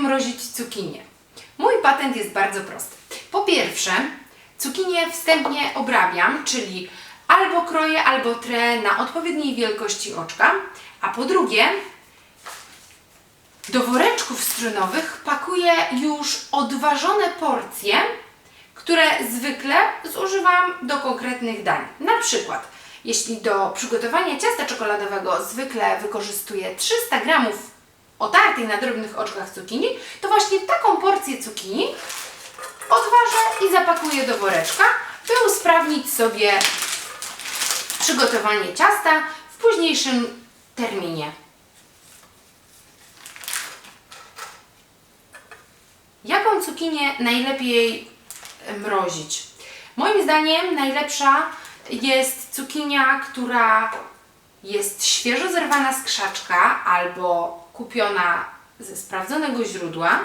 zamrozić cukinię? Mój patent jest bardzo prosty. Po pierwsze, cukinię wstępnie obrabiam, czyli albo kroję, albo trę na odpowiedniej wielkości oczka, a po drugie, do woreczków strunowych pakuję już odważone porcje, które zwykle zużywam do konkretnych dań. Na przykład, jeśli do przygotowania ciasta czekoladowego zwykle wykorzystuję 300 gramów otartej na drobnych oczkach cukinii, to właśnie taką porcję cukinii odważę i zapakuję do woreczka, by usprawnić sobie przygotowanie ciasta w późniejszym terminie. Jaką cukinię najlepiej mrozić? Moim zdaniem najlepsza jest cukinia, która jest świeżo zerwana z krzaczka albo kupiona ze sprawdzonego źródła.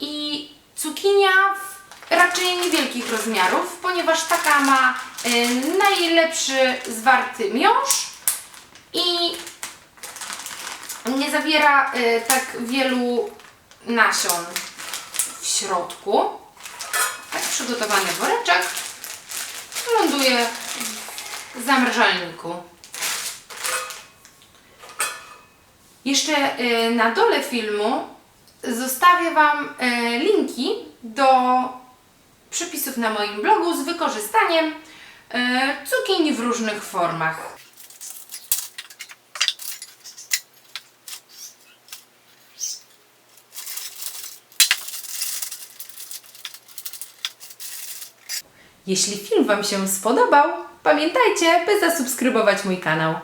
I cukinia raczej niewielkich rozmiarów, ponieważ taka ma y, najlepszy zwarty miąższ i nie zawiera y, tak wielu nasion w środku. Tak przygotowany woreczek ląduje w zamrażalniku. Jeszcze y, na dole filmu zostawię Wam y, linki do przepisów na moim blogu z wykorzystaniem y, cukinii w różnych formach. Jeśli film Wam się spodobał, pamiętajcie, by zasubskrybować mój kanał.